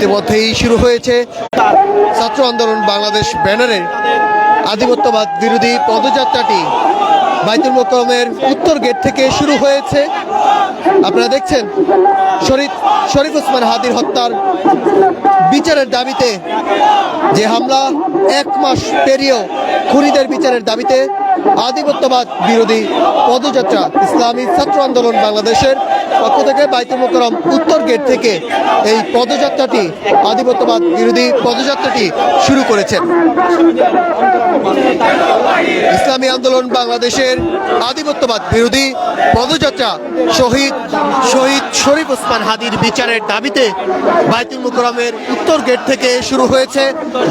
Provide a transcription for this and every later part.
ইতিমধ্যেই শুরু হয়েছে ছাত্র আন্দোলন বাংলাদেশ ব্যানারের আধিপত্যবাদ বিরোধী পদযাত্রাটি বাইতুল মোকরমের উত্তর গেট থেকে শুরু হয়েছে। আপনারা দেখছেন, শরীফ শরীফ ওসমান হাদির হত্যার বিচারের দাবিতে যে হামলা এক মাস পেরিয়েও খুনিদের বিচারের দাবিতে আধিপত্যবাদ বিরোধী পদযাত্রা, ইসলামী ছাত্র আন্দোলন বাংলাদেশের পক্ষ থেকে বাইতুল মোকরম উত্তর গেট থেকে এই পদযাত্রাটি, আধিপত্যবাদ বিরোধী পদযাত্রাটি শুরু করেছেন। ইসলামী আন্দোলন বাংলাদেশের আধিপত্যবাদ বিরোধী পদযাত্রা, শহীদ শহীদ শরীফ ওসমান হাদির বিচারের দাবিতে বাইতুল মুকরমের উত্তর গেট থেকে শুরু হয়েছে।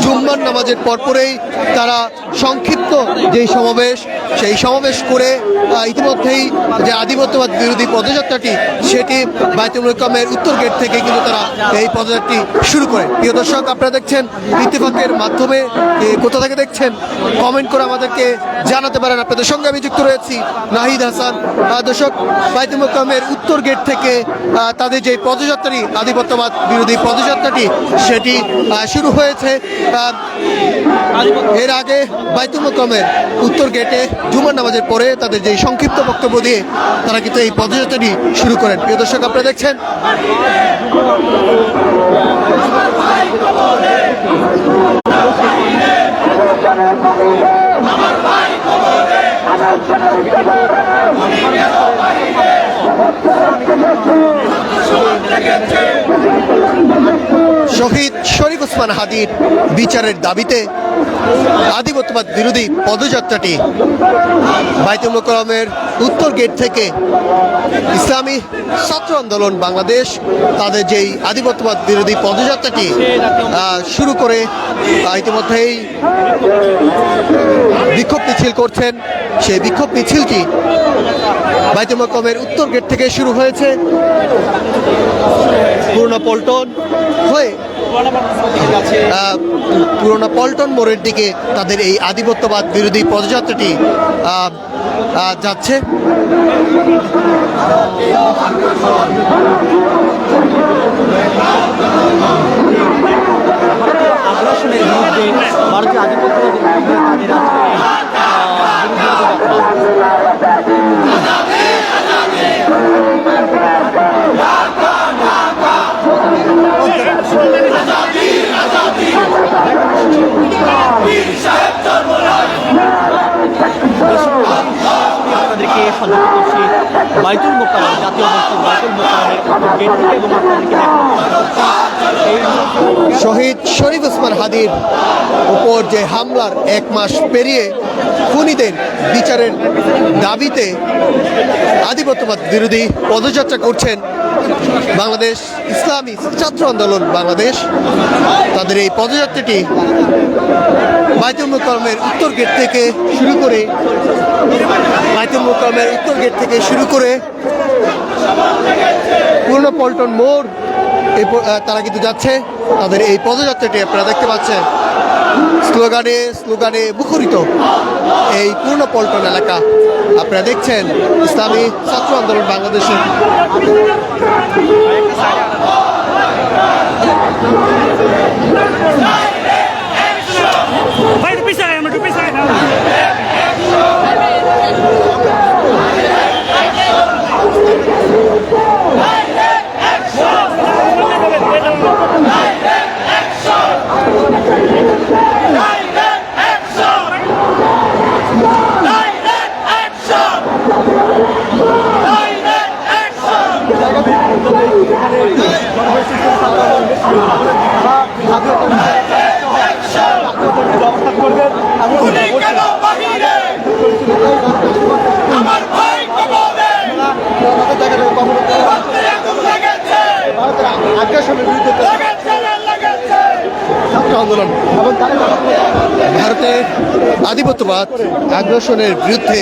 জুম্মার নামাজের পরপরেই তারা সংক্ষিপ্ত যেই সমাবেশ সেই সমাবেশ করে ইতিমধ্যেই যে আধিপত্যবাদ বিরোধী পদযাত্রাটি, সেটি বাইতুল মুকরমের উত্তর গেট থেকে কিন্তু তারা এই পদযাত্রাটি শুরু করে। প্রিয় দর্শক, আপনারা দেখছেন ইত্তেফাকের মাধ্যমে কোথা থেকে দেখছেন? কমেন্ট করে আমাদেরকে জানাতে পারেন। আপনাদের সঙ্গে আমি যুক্ত রয়েছি নাহিদ হাসান। দর্শক বাইতুল মোকামের উত্তর গেট থেকে তাদের যে পদযাত্রাটি, আধিপত্যবাদ বিরোধী পদযাত্রাটি, সেটি শুরু হয়েছে এর আগে বাইতুল মোকামের উত্তর গেটে জুমার নামাজের পরে তাদের যে সংক্ষিপ্ত বক্তব্য দিয়ে তারা কিন্তু এই পদযাত্রাটি শুরু করেন প্রিয় দর্শক আপনারা দেখছেন শহীদ শরীফ ওসমান হাদির বিচারের দাবিতে আধিপত্যবাদ বিরোধী পদযাত্রাটি বাইতুল মোকরমের উত্তর গেট থেকে ইসলামী ছাত্র আন্দোলন বাংলাদেশ তাদের যেই আধিপত্যবাদ বিরোধী পদযাত্রাটি শুরু করে ইতিমধ্যেই বিক্ষোভ মিছিল করছেন। সেই বিক্ষোভ মিছিলটি বাইতুল মোকরমের উত্তর গেট থেকে শুরু হয়েছে পুরনো পল্টন হয়ে পুরনো পল্টন মোড়ের দিকে তাদের এই আধিপত্যবাদ বিরোধী পদযাত্রাটি যাচ্ছে। ভারতীয় বিরুদ্ধে তাদের আজকে এই, আহ, বিরোধী পদযাত্রা। সন্ধান করছি। বাইতুল মোকারম জাতীয় মসজিদ বাইতুল মোকারমের গেট থেকে এবং আপনাদেরকে শহীদ শরীফ ওসমান হাদির উপর যে হামলার এক মাস পেরিয়ে খুনিদের বিচারের দাবিতে আধিপত্যবাদ বিরোধী পদযাত্রা করছেন বাংলাদেশ ইসলামী ছাত্র আন্দোলন বাংলাদেশ। তাদের এই পদযাত্রাটি বাইতুল উত্তর গেট থেকে শুরু করে বাইতুল উত্তর গেট থেকে শুরু করে পুরনো পল্টন মোড় এই তারা কিন্তু যাচ্ছে। তাদের এই পদযাত্রাটি আপনারা দেখতে পাচ্ছেন। স্লোগানে স্লোগানে মুখরিত এই পূর্ণ পল্টন এলাকা। আপনারা দেখছেন ইসলামী ছাত্র আন্দোলন বাংলাদেশের ভাই একটু পিছিয়ে আয়, আমরা একটু পিছিয়ে আয়। ছাত্র আন্দোলন ভারতের আধিপত্যবাদ আগ্রাসনের বিরুদ্ধে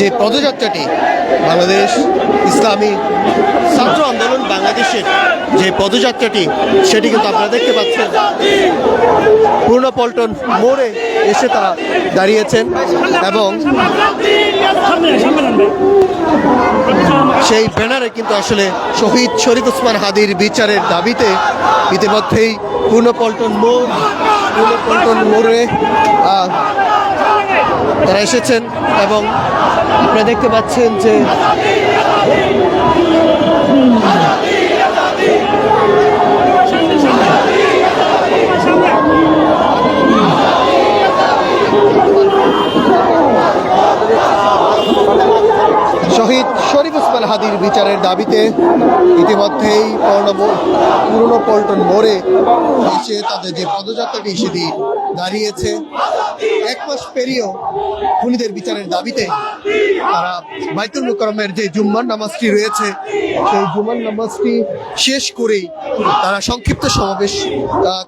যে পদযাত্রাটি বাংলাদেশ ইসলামী ছাত্র আন্দোলন বাংলাদেশের যে পদযাত্রাটি, সেটি কিন্তু আপনারা দেখতে পাচ্ছেন। পূর্ণ পল্টন মোড়ে এসে তারা দাঁড়িয়েছেন এবং সেই ব্যানারে কিন্তু আসলে শহীদ শরীফ উসমান হাদির বিচারের দাবিতে ইতিমধ্যেই পূর্ণপল্টন মোড়, পূর্ণপল্টন মোড়ে তারা এসেছেন এবং আপনারা দেখতে পাচ্ছেন যে শহীদ, শরীফ ওসমান হাদির বিচারের দাবিতে ইতিমধ্যেই পুরনো পল্টন মোড়ে এসে তাদের যে পদযাত্রাটি সেটি দাঁড়িয়েছে। এক মাস পেরিয়েও খুনিদের বিচারের দাবিতে তারা বাইতুল মুকরমের যে জুম্মার নামাজটি রয়েছে, সেই জুম্মার নামাজটি শেষ করেই তারা সংক্ষিপ্ত সমাবেশ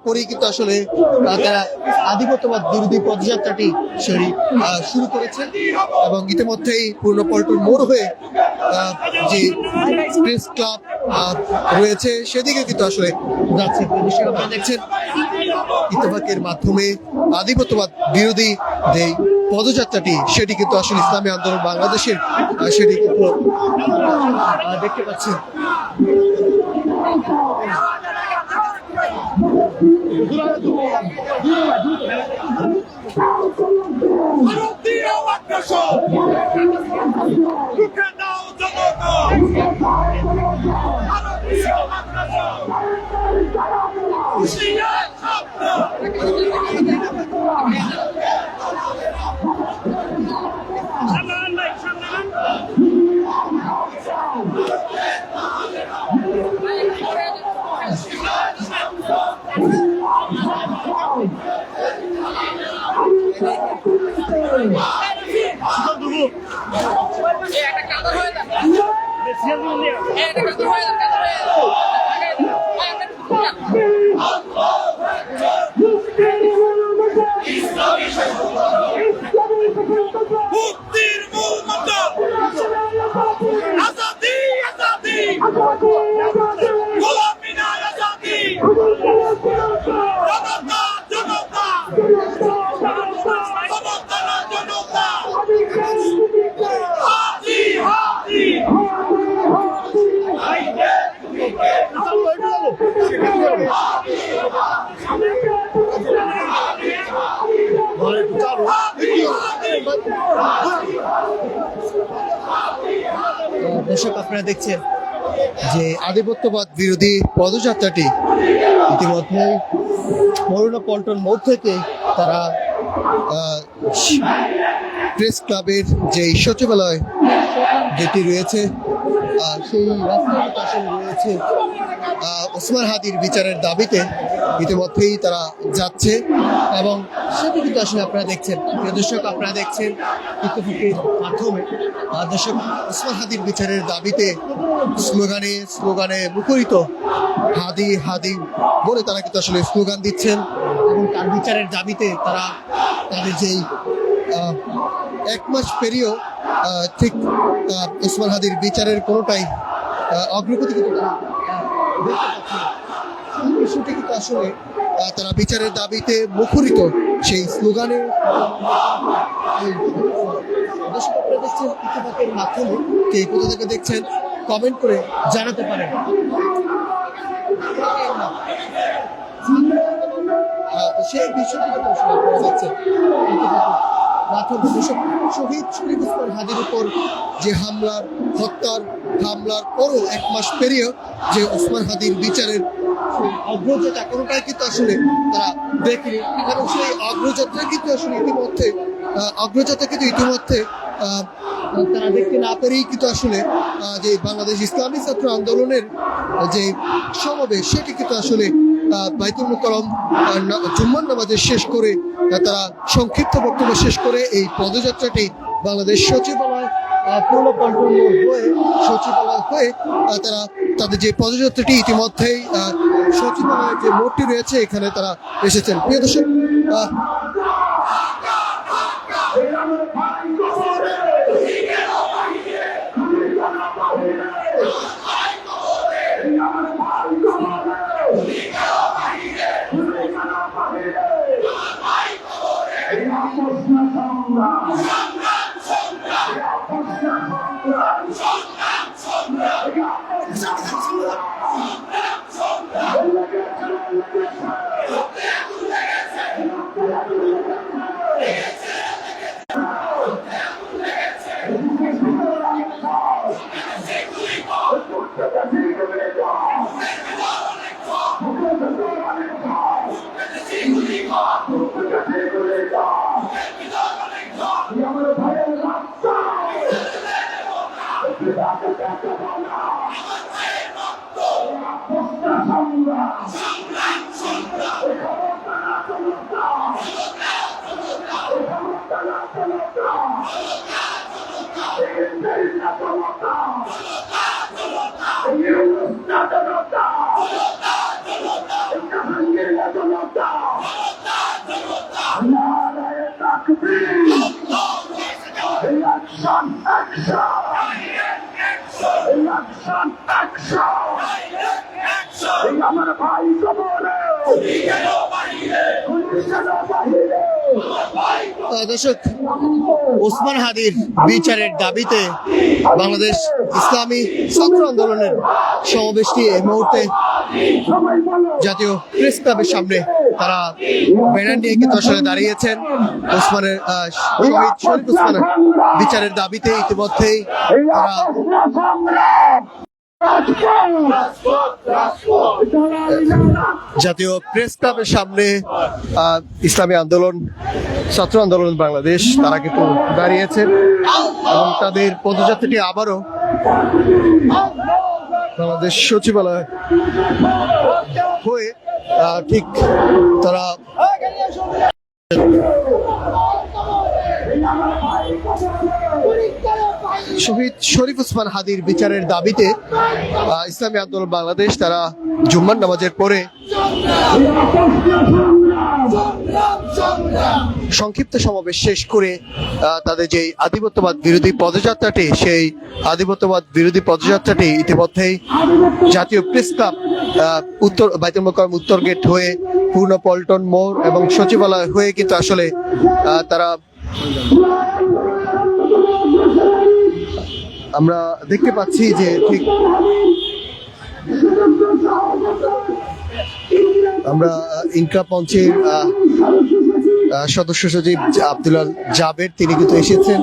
করেই কিন্তু আসলে তারা আধিপত্যবাদ বিরোধী পদযাত্রাটি শুরু করেছে এবং ইতিমধ্যেই পূর্ণ পল্টন মোড় হয়ে যে প্রেস ক্লাব রয়েছে, সেদিকে কিন্তু আসলে যাচ্ছে আপনারা দেখছেন। ইত্তেফাকের মাধ্যমে আধিপত্যবাদ বিরোধী যে পদযাত্রাটি, সেটি কিন্তু আসলে ইসলামী আন্দোলন বাংলাদেশের সেটি কিন্তু দেখতে ভারতীয় আগ্রাসন রুখে দাও জনগণ ভারতীয় আগ্রাসন হুঁশিয়ার শব্দ সামনে আন ভাই, সামনে আন। মুক্তির মূল মন্ত্র আজাদি আজাদি গোলামি না আজাদি জনতা জনতা জনতা না জনতা হাতি হাতি দর্শক, আপনারা দেখছেন যে আধিপত্যবাদ বিরোধী পদযাত্রাটি ইতিমধ্যে মরুনা পল্টন মোড় থেকে তারা প্রেস ক্লাবের যে সচিবালয় যেটি রয়েছে সেই রাস্তাটি পাশে রয়েছে ওসমান হাদির বিচারের দাবিতে ইতিমধ্যেই তারা যাচ্ছে এবং সেটি কিন্তু আসলে আপনারা দেখছেন দর্শক, আপনারা দেখছেন ইত্তেফাকের মাধ্যমে। দর্শক, ওসমান হাদির বিচারের দাবিতে স্লোগানে স্লোগানে মুখরিত হাদি হাদি বলে তারা কিন্তু আসলে স্লোগান দিচ্ছেন এবং তার বিচারের দাবিতে তারা তাদের যেই এক মাস পেরিয়েও ঠিক ওসমান হাদির বিচারের কোনোটাই অগ্রগতি কিন্তু তারা বিষয়টি কিন্তু আসলে তারা বিচারের দাবিতে মুখরিত সেই স্লোগানে। এই, দর্শক দেখছেন মাধ্যমে কে কোথা থেকে দেখছেন কমেন্ট করে জানাতে পারেন। সেই বিষয়টি কিন্তু আসলে দেখছেন। মাধ্যমে শহীদ শরীফ ওসমান হাদির উপর যে হামলার হত্যার হামলার পরও এক মাস পেরিয়ে যে ওসমান হাদির বিচারের অগ্রযাত্রা কোনোটাই কিন্তু আসলে তারা দেখেনি। এবং সেই অগ্রযাত্রা কিন্তু আসলে ইতিমধ্যে অগ্রযাত্রা কিন্তু ইতিমধ্যে তারা দেখতে না পেরেই কিন্তু আসলে যে বাংলাদেশ ইসলামী ছাত্র আন্দোলনের যে সমাবেশ সেটি কিন্তু আসলে বাইতুল মুকরম আহ, না- জুম্মার নামাজে শেষ করে তারা সংক্ষিপ্ত বক্তব্য শেষ করে এই পদযাত্রাটি বাংলাদেশ সচিবালয় পূর্ণ পল্টন হয়ে সচিবালয় হয়ে তারা তাদের যে পদযাত্রাটি ইতিমধ্যেই সচিবালয়ের যে মোড়টি রয়েছে, এখানে তারা এসেছেন। প্রিয় দর্শক দর্শক ওসমান হাদির বিচারের দাবিতে বাংলাদেশ ইসলামী ছাত্র আন্দোলনের সমাবেশটি এই মুহূর্তে জাতীয় প্রেস ক্লাবের সামনে তারা ব্যানার নিয়ে কিন্তু আসলে দাঁড়িয়েছেন। ওসমানের শহীদ শরীফ ওসমানের বিচারের দাবিতে ইতিমধ্যেই তারা জাতীয় প্রেস ক্লাবের সামনে ইসলামী আন্দোলন, ছাত্র আন্দোলন বাংলাদেশ, তারা কিন্তু দাঁড়িয়েছেন এবং তাদের পদযাত্রাটি আবারও বাংলাদেশ সচিবালয় হয়ে ঠিক তারা শহীদ শরীফ ওসমান হাদির বিচারের দাবিতে ইসলামী আন্দোলন বাংলাদেশ, তারা জুম্মার নামাজের পরে সংক্ষিপ্ত সমাবেশ শেষ করে তাদের যে আধিপত্যবাদ বিরোধী পদযাত্রাটি, সেই আধিপত্যবাদ বিরোধী পদযাত্রাটি ইতিমধ্যেই জাতীয় প্রেস ক্লাব উত্তর, বাইতুল উত্তর গেট হয়ে, পূর্ণ পল্টন মোড় এবং সচিবালয় হয়ে কিন্তু আসলে তারা আমরা দেখতে পাচ্ছি যে ঠিক আমরা ইনকা পঞ্চের সদস্য সচিব আব্দুল্লাল জাবের তিনি কিন্তু এসেছেন।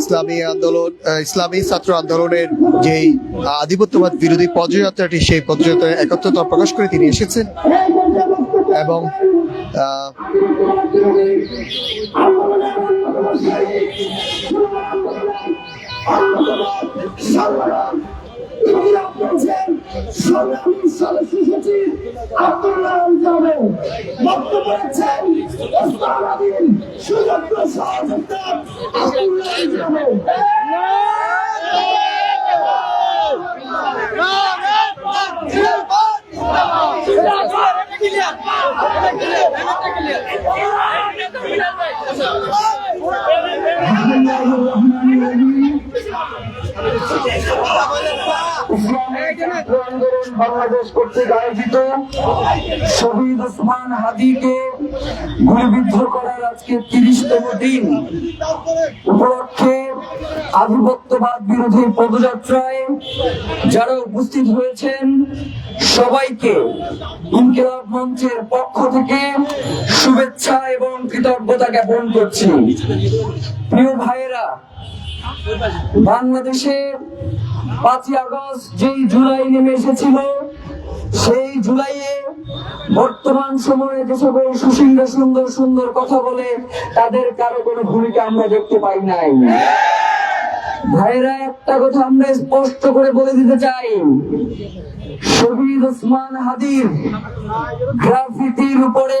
ইসলামী আন্দোলন ইসলামী ছাত্র আন্দোলনের যেই আধিপত্যবাদ বিরোধী পদযাত্রাটি সেই পদযাত্রায় একত্রতা প্রকাশ করে তিনি এসেছেন। এবং আহ, বক্তব্য রাখছেন ওসমান আলীর সুযোগ্য সহযোগিতা বাংলাদেশ কর্তৃক আয়োজিত শহীদ হাদিকে গুলিবিদ্ধ করার আজকে তিরিশতম দিন উপলক্ষে আধিপত্যবাদ বিরোধী পদযাত্রায় যারা উপস্থিত হয়েছেন, সবাইকে ইনকিলাব মঞ্চের পক্ষ থেকে শুভেচ্ছা এবং কৃতজ্ঞতা জ্ঞাপন করছি। প্রিয় ভাইয়েরা বাংলাদেশে পাঁচই আগস্ট যেই জুলাই নেমে এসেছিল, সেই জুলাইয়ে বর্তমান সময়ে যে সকল সুশীল সুন্দর সুন্দর কথা বলে, তাদের কারও কোনো ভূমিকা আমরা দেখতে পাই নাই। ভাইরা একটা কথা আমরা স্পষ্ট করে বলে দিতে চাই। শহীদ ওসমান হাদির গ্রাফিতির উপরে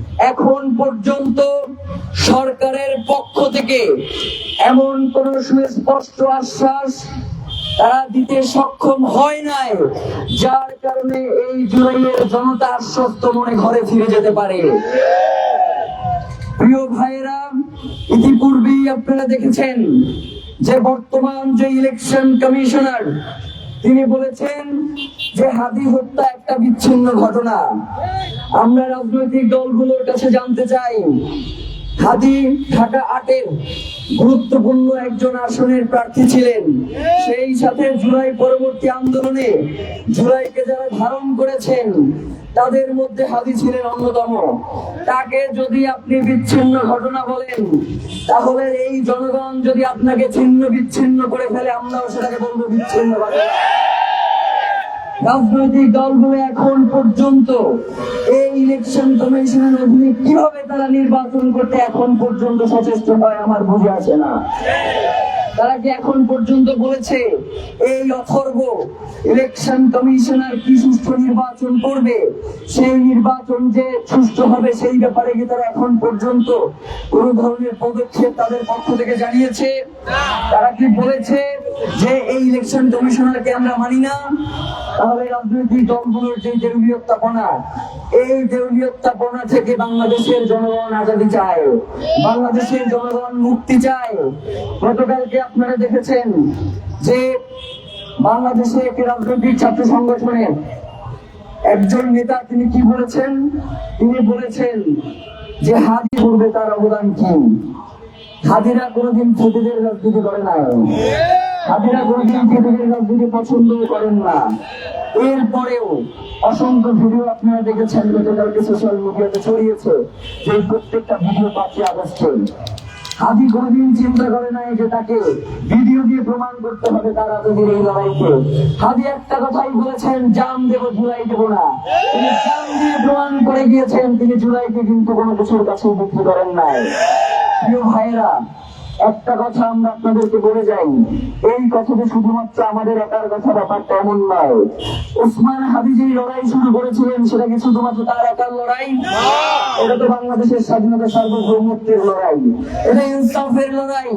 এখন পর্যন্ত সরকারের পক্ষ থেকে এমন কোন সুস্পষ্ট আশ্বাস তারা দিতে সক্ষম হয় নাই, যার কারণে এই জুলাইয়ের জনতা আশ্বস্ত মনে ঘরে ফিরে যেতে পারে। প্রিয় ভাইয়েরা, ইতিপূর্বেই আপনারা দেখেছেন যে বর্তমান যে ইলেকশন কমিশনার, তিনি বলেছেন যে হাদি হত্যা একটা বিচ্ছিন্ন ঘটনা। আমরা রাজনৈতিক দলগুলোর কাছে জানতে চাই হাদি ঢাকা আটের গুরুত্বপূর্ণ একজন আসনের প্রার্থী ছিলেন। সেই সাথে জুলাই পরবর্তী আন্দোলনে জুলাইকে যারা ধারণ করেছেন, তাদের মধ্যে হাদি ছিলেন অন্যতম। তাকে যদি আপনি বিচ্ছিন্ন ঘটনা বলেন, তাহলে এই জনগণ যদি আপনাকে ছিন্ন বিচ্ছিন্ন করে ফেলে, আমরাও সেটাকে বলব বিচ্ছিন্ন রাজনৈতিক দলগুলো এখন পর্যন্ত এই ইলেকশন কমিশনের অধীনে কীভাবে তারা নির্বাচন করতে এখন পর্যন্ত সচেষ্ট হয় আমার বুঝে আসে না। তারা কি এখন পর্যন্ত বলেছে এই অথর্ব ইলেকশন কমিশনার কি সুষ্ঠু নির্বাচন করবে? সেই নির্বাচন যে সুষ্ঠু হবে সেই ব্যাপারে কি তারা এখন পর্যন্ত কোন ধরনের পদক্ষেপ তাদের পক্ষ থেকে জানিয়েছে? তারা কি বলেছে যে এই ইলেকশন কমিশনারকে আমরা মানি না? তাহলে রাজনৈতিক দলগুলোর যে দেউলিয়ত্তাপনা এই দেউলিয়ত্তাপনা থেকে বাংলাদেশের জনগণ আজাদি চায়। বাংলাদেশের জনগণ মুক্তি চায়। গতকালকে আপনারা দেখেছেন যে বাংলাদেশে একটি রাজনৈতিক ছাত্র সংগঠনের একজন নেতা তিনি কি বলেছেন? তিনি বলেছেন যে হাদি করবে তার অবদান কি? হাদিরা কোনোদিন খেতেদের রাজনীতি করে নাই ভিডিও কোনদিন চিন্তা করে নাই যে তাকে ভিডিও দিয়ে প্রমাণ করতে হবে তার আজাদির এই লড়াইকে হাদি একটা কথাই বলেছেন, জাম দেব জুলাই দেব না। তিনি জাম দিয়ে প্রমাণ করে গিয়েছেন, তিনি জুলাইকে কিন্তু কোনো কিছুর কাছে বিক্রি করেন নাই। প্রিয় ভাইয়েরা একটা কথা আমরা আপনাদেরকে বলে যাই এই কথাটা শুধুমাত্র আমাদের একার কথা ব্যাপারটা এমন নয়। ওসমান হাদি যে লড়াই শুরু করেছিলেন সেটা কি শুধুমাত্র তার একার লড়াই? এটা তো বাংলাদেশের স্বাধীনতা সার্বভৌমত্বের লড়াই। এটা ইনসাফের লড়াই।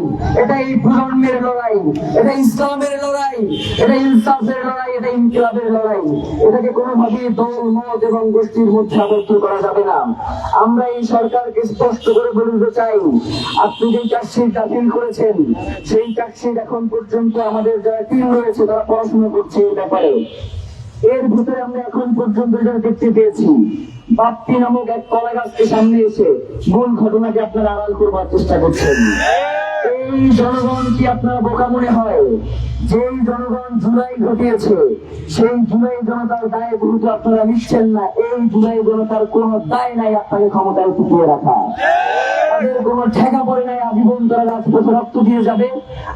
এটা এই প্রজন্মের লড়াই। এটা ইসলামের লড়াই। এটা ইনসাফের লড়াই এটা ইনকিলাবের লড়াই। এটাকে কোনোভাবে দল মত এবং গোষ্ঠীর মধ্যে আবদ্ধ করা যাবে না। আমরা এই সরকারকে স্পষ্ট করে বলতে চাই আপনি যে চার্জশিট দাখিল করেছেন। সেই চার্জশিট এখন পর্যন্ত আমাদের যারা টিম রয়েছে, তারা পড়াশোনা করছে এই ব্যাপারে। এর ভিতরে আমরা এখন পর্যন্ত যেটা দেখতে পেয়েছি, বাপ্পি নামক এক কলা গাছকে সামনে এসে মূল ঘটনাকে আপনারা আড়াল করবার চেষ্টা করছেন। এই জনগণ কি আপনার বোকা মনে হয়? যেই জনগণ জুলাই ঘটিয়েছে, সেই জুলাই জনতার দায় যেহেতু আপনারা নিচ্ছেন না। এই জুলাই জনতার কোন দায় নাই আপনাকে ক্ষমতায় টিকিয়ে রাখা। কোন ঠেকা পড়ে নাই আজীবন তারা রাজপথে রক্ত দিয়ে যাবে।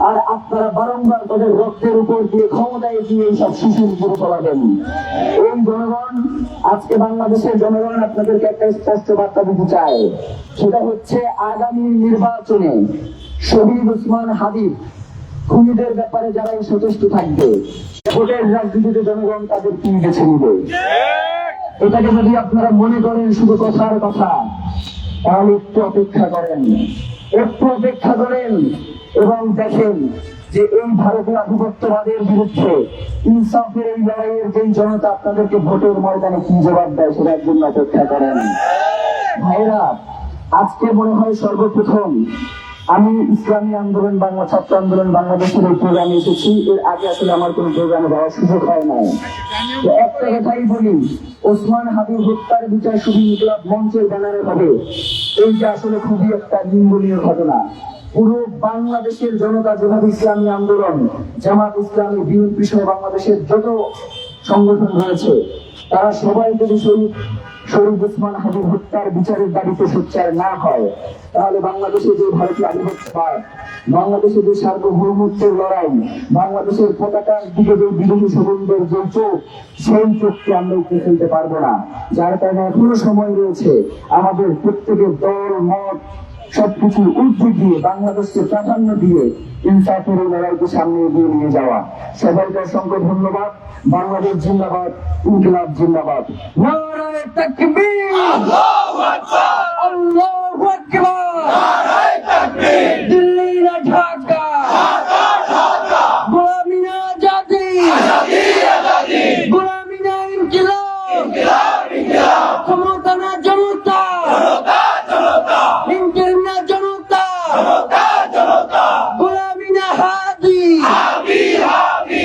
আর আপনারা বারংবার তাদের রক্তের উপর দিয়ে ক্ষমতায় দিয়ে এইসব শিশুর উপরে চলাবেন এই জনগণ আজকে বাংলাদেশের জনগণ আপনাদেরকে একটা স্পষ্ট বার্তা দিতে চায়। সেটা হচ্ছে আগামী নির্বাচনে শহীদ ওসমান হাবিব খুনিদের ব্যাপারে যারা সচেষ্ট থাকবে ভোটের রাজনীতিতে জনগণ তাদের কি বেছে নিবে। এটাকে যদি আপনারা মনে করেন শুধু কথার কথা তাহলে একটু অপেক্ষা করেন। একটু অপেক্ষা করেন এবং দেখেন যে এই ভারতের আধিপত্যবাদের বিরুদ্ধে ইনসাফের এই লড়াইয়ের যে জনতা আপনাদেরকে ভোটের ময়দানে কি জবাব দেয় সেটার জন্য অপেক্ষা করেন। ভাইরা, আজকে মনে হয় সর্বপ্রথম আমি ইসলামী আন্দোলন, বাংলা ছাত্র আন্দোলন, বাংলাদেশের এই প্রোগ্রামে এসেছি। এর আগে আসলে আমার কোনো প্রোগ্রামে যাওয়ার সুযোগ হয় নাই। একটা কথাই বলি, ওসমান হাবিব হত্যার বিচার শুধু ইনকলাব মঞ্চের ব্যানারে হবে। এইটা আসলে খুবই একটা নিন্দনীয় ঘটনা। পুরো বাংলাদেশের জনতা যেভাবে ইসলামী আন্দোলন, জামাত ইসলামী, বিএনপি সহ বাংলাদেশের যত সংগঠন রয়েছে, তারা সবাই যদি শরীফ শরীফ উসমান হাবিব হত্যার বিচারের দাবিতে সোচ্চার না হয়, তাহলে বাংলাদেশে যে ভারতীয় আধিপত্যবাদ বাংলাদেশে যে সার্বভৌমত্বের লড়াই, বাংলাদেশের পতাকার দিকে যে বিদেশি যে চোখ, সেই চোখকে আমরা উপরে ফেলতে পারব না। যার কারণে এখনও সময় রয়েছে আমাদের প্রত্যেকের দল, মত সবকিছু ঊর্ধ্বে দিয়ে বাংলাদেশকে প্রাধান্য দিয়ে ইনসাফের এই লড়াইকে সামনে এগিয়ে নিয়ে যাওয়া। সবাইকে অসংখ্য ধন্যবাদ। বাংলাদেশ জিন্দাবাদ ইনকিলাব জিন্দাবাদ। নারায়ে তাকবীর! আল্লাহু আকবার! আল্লাহু আকবার নারায়ে তাকবীর দিল্লি না ঢাকা ঢাকা ঢাকা গোলামি না আজাদি আজাদি আজাদি গোলামি না ইনকিলাব ইনকিলাব ইনকিলাব ক্ষমতা না জনতা জনতা জনতা ইনকিলাব না জনতা জনতা জনতা গোলামি না হাদি হাবি হাবি